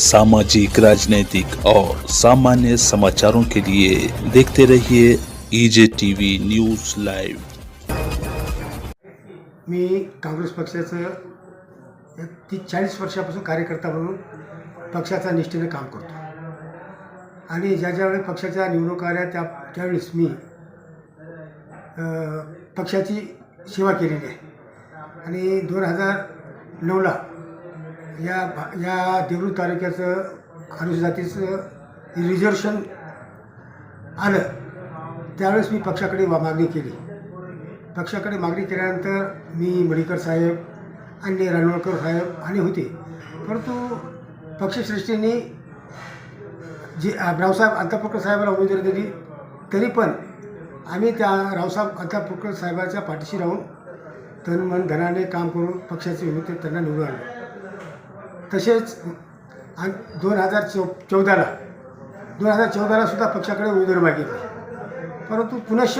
सामाजिक राजनीतिक और सामान्य समाचारों के लिए देखते रहिए ईजे टीवी न्यूज लाइव मी काँग्रेस पक्षाचं तीस चाळीस वर्षापासून कार्यकर्ता म्हणून पक्षाचा निष्ठेने काम करतो. आणि ज्या ज्यावेळी पक्षाच्या निवडणुका आल्या त्या त्यावेळेस मी पक्षाची सेवा केलेली आहे. आणि दोन हजार नऊला या भा- या देवरूर तालुक्याचं अनुसूचित जातीचं रिझर्वेशन आलं त्यावेळेस मी पक्षाकडे मागणी केली. पक्षाकडे मागणी केल्यानंतर मी मडिकर साहेब आणि रानवळकर साहेब आणि होते. परंतु पक्षश्रेष्ठींनी जे रावसाहेब अंतापूरकर साहेबाला उमेदवारी दिली तरी पण आम्ही त्या रावसाहेब अंतापूरकर साहेबाच्या पाठीशी राहून तन मन धनाने काम करून पक्षाचे विमुक्त त्यांना निवडून आणलं. तसेच दोन हजार चौ चौदाला दोन हजार चौदाला सुद्धा पक्षाकडे उमेदवारी मागितली. परंतु पुनश्च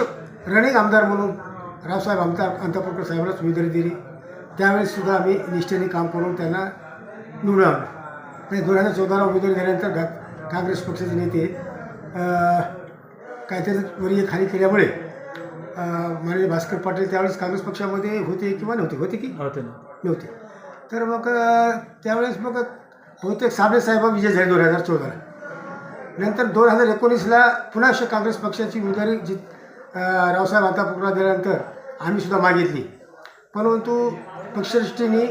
रनिंग आमदार म्हणून रावसाहेब आमदार अंतापूरकर साहेबांनाच उमेदवारी दिली. त्यावेळेस सुद्धा आम्ही निष्ठेने काम करून त्यांना निवडून आणलं. आणि दोन हजार चौदाला उमेदवारी दिल्यानंतर गा काँग्रेस पक्षाचे नेते काहीतरी वरीय खाली केल्यामुळे माननीय भास्कर पाटील त्यावेळेस काँग्रेस पक्षामध्ये होते किंवा नव्हते? होते की? नव्हते. तर मग त्यावेळेस मग बहुतेक साबळे साहेब विजय झाले दोन हजार चौदाला. नंतर दोन हजार एकोणीसला पुन्हा अशा काँग्रेस पक्षाची उमेदवारी जी रावसाहेब अंतापूरला दिल्यानंतर आम्ही सुद्धा मागितली. परंतु पक्षश्रेष्ठींनी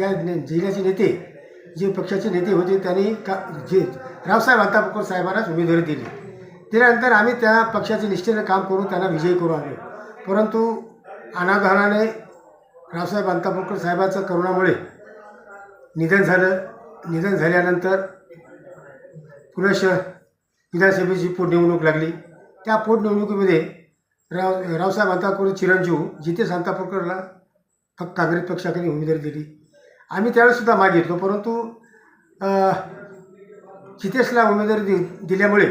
या- जिल्ह्याचे नेते जे पक्षाचे नेते होते त्यांनी का जे रावसाहेब अंतापूरकर साहेबांनाच उमेदवारी दिली. दिल्यानंतर आम्ही त्या पक्षाचे निष्ठेने काम करून त्यांना विजयी करू आलो. परंतु अनाधानाने रावसाहेब अंतापूरकर साहेबाचं करोनामुळे निधन झालं. निधन झाल्यानंतर पुनश विधानसभेची पोटनिवडणूक लागली. त्या पोटनिवडणुकीमध्ये राव रावसाहेब अंतापूर चिरंजीव जितेश अंतापूरकरला फक्त काँग्रेस पक्षाकडे उमेदवारी दिली. आम्ही त्यावेळेसुद्धा मागितलो परंतु जितेशला उमेदवारी दि दिल्यामुळे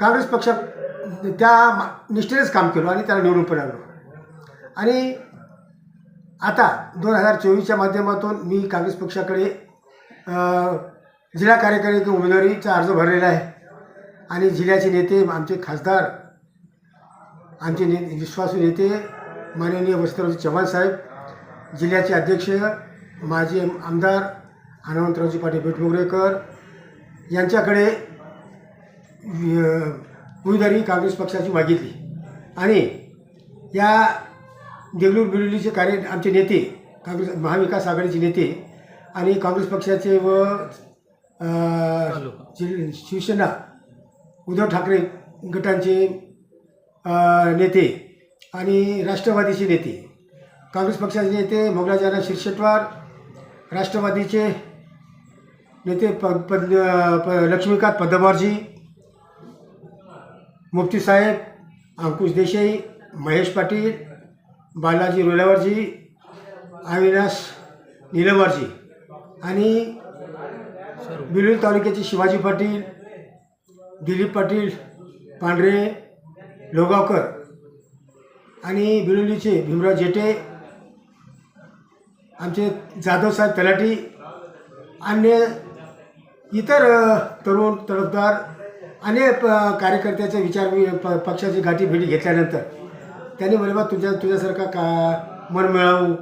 काँग्रेस पक्षा त्या मा- निष्ठेनेच काम केलं आणि त्याला निवडून पण आणलो. आणि आता दोन हजार चोवीसच्या माध्यमातून मी काँग्रेस पक्षाकडे जिल्हा कार्यकारी उमेदवारीचा अर्ज भरलेला आहे. आणि जिल्ह्याचे नेते आमचे खासदार आमचे ने विश्वासू नेते माननीय वस्त्ररावजी चव्हाण साहेब जिल्ह्याचे अध्यक्ष माजी आमदार हनुमंतरावजी पाटील बेटमोगरेकर यांच्याकडे उमेदवारी काँग्रेस पक्षाची मागितली. आणि या देगलूर बिलोलीचे कार्य आमचे नेते काँग्रेस महाविकास आघाडीचे नेते आणि काँग्रेस पक्षाचे व जि- शिवसेना उद्धव ठाकरे गटांचे अ, नेते आणि राष्ट्रवादीचे नेते. काँग्रेस पक्षाचे नेते मोगलाजाना शिरशेटवार राष्ट्रवादीचे नेते प पद प लक्ष्मीकांत पद्मवारजी मुफ्ती साहेब अंकुश देसाई महेश पाटील बालाजी रुलावरजी अविनाश निलवारजी आणि बिलोली तालुक्याचे शिवाजी पाटील दिलीप पाटील पांढरे लोगावकर आणि बिलोलीचे भीमराव जेटे आमचे जाधवसाहेब तलाठी अन्य इतर तरुण तडफदार अनेक कार्यकर्त्याचा विचार प पक्षाची गाठी भेटी घेतल्यानंतर त्यांनी म्हणे बा तुझ्या तुझ्यासारखा का मन मिळवू?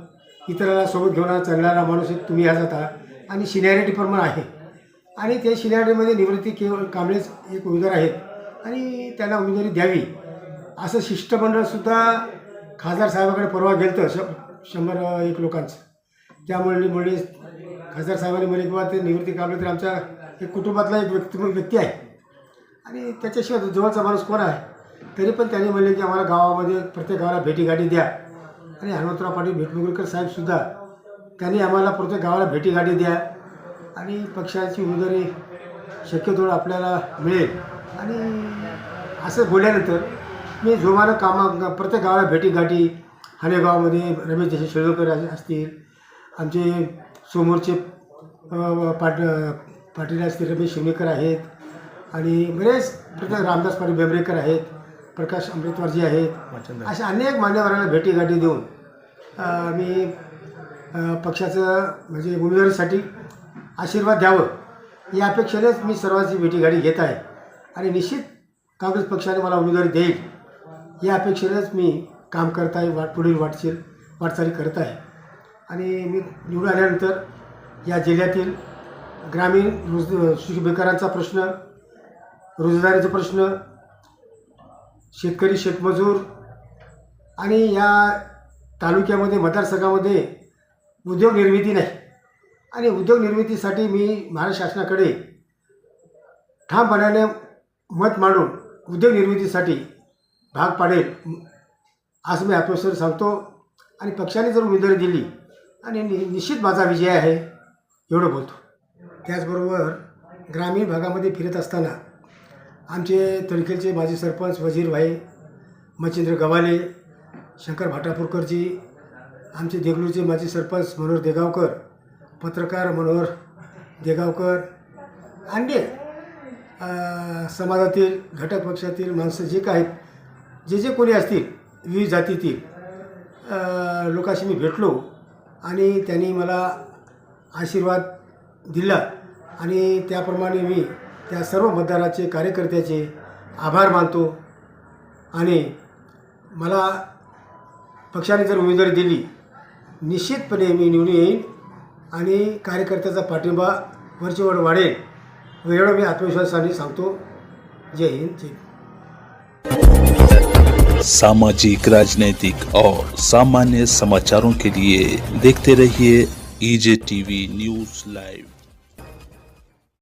इतराला सोबत घेऊन चालणारा माणूस एक तुम्ही ह्याच आता. आणि सिनियरिटी प्रमाण आहे. आणि त्या सिनियरिटीमध्ये निवृत्ती केवळ कांबळेच एक उमेदवार आहेत. आणि त्यांना उमेदवारी द्यावी. असं शिष्टमंडळसुद्धा खासदार साहेबाकडे परवा गेलं होतं श शंभर एक लोकांचं. त्यामुळे मुळे खासदार साहेबांनी म्हणे किंवा ते निवृत्ती कांबळे तर आमच्या एक कुटुंबातला एक व्यक्ती व्यक्ती आहे. आणि त्याच्याशिवाय जवळचा माणूस कोण आहे? तरी पण त्यांनी म्हणले की आम्हाला गावामध्ये प्रत्येक गावाला भेटीगाठी द्या. आणि हनुमंतराव पाटील भेटमुगरकर साहेबसुद्धा त्यांनी आम्हाला प्रत्येक गावाला भेटीगाठी द्या. आणि पक्षाची उमेदवारी शक्यतो आपल्याला मिळेल. आणि असं बोलल्यानंतर मी जोमानं कामा प्रत्येक गावाला भेटीगाठी हानेगावामध्ये रमेश जसे शेळकर असतील आमचे समोरचे पाट पाटील असतील रमेश शिवणेकर आहेत. आणि बरेच प्रत्येक रामदास पाटील बेंबरेकर आहेत. प्रकाश अमृतवारजी आहेत. अशा अनेक मान्यवरांना भेटीगाठी देऊन मी पक्षाचं म्हणजे उमेदवारीसाठी आशीर्वाद द्यावं या अपेक्षेनेच मी सर्वांची भेटीगाडी घेत आहे. आणि निश्चित काँग्रेस पक्षाने मला उमेदवारी देईल या अपेक्षेनेच मी काम करत आहे वाट पुढील वाटशील वाटचाली करत आहे. आणि मी निवडून आल्यानंतर या जिल्ह्यातील ग्रामीण रोज बेकारांचा प्रश्न रोजगारीचा प्रश्न शेतकरी शेतमजूर आणि या तालुक्यामध्ये मतदारसंघामध्ये उद्योग निर्मिती नाही. आणि उद्योग निर्मितीसाठी मी महाराष्ट्र शासनाकडे ठामपणाने मत मांडून उद्योग निर्मितीसाठी भाग पाडेल असं मी आत्मविश्वास सांगतो. आणि पक्षाने जर उमेदवारी दिली आणि नि निश्चित माझा विजय आहे एवढं बोलतो. त्याचबरोबर ग्रामीण भागामध्ये फिरत असताना आमचे तळखेलचे माजी सरपंच वजीरभाई मच्छिंद्र गवाले शंकर भाटापूरकरजी आमचे देगलूरचे माजी सरपंच मनोहर देगावकर पत्रकार मनोहर देगावकर आणखी समाजातील घटक पक्षातील माणसं जे काय आहेत जे जे कोणी असतील विविध जातीतील लोकाशी लोकांशी मी भेटलो आणि त्यांनी मला आशीर्वाद दिला आणि त्याप्रमाणे मी त्या सर्व मतदाराचे कार्यकर्त्याचे आभार मानतो. आणि मला पक्षाने जर उमेदवारी दिली निश्चितपणे मी निवडून येईन आणि कार्यकर्त्याचा पाठिंबा वरचेवर वाढेल व एवढं मी आत्मविश्वासाने सांगतो. जय हिंद जय सामाजिक राजनैतिक और सामान्य समाचारों के लिए देखते रहिए ईजे टीवी न्यूज लाइव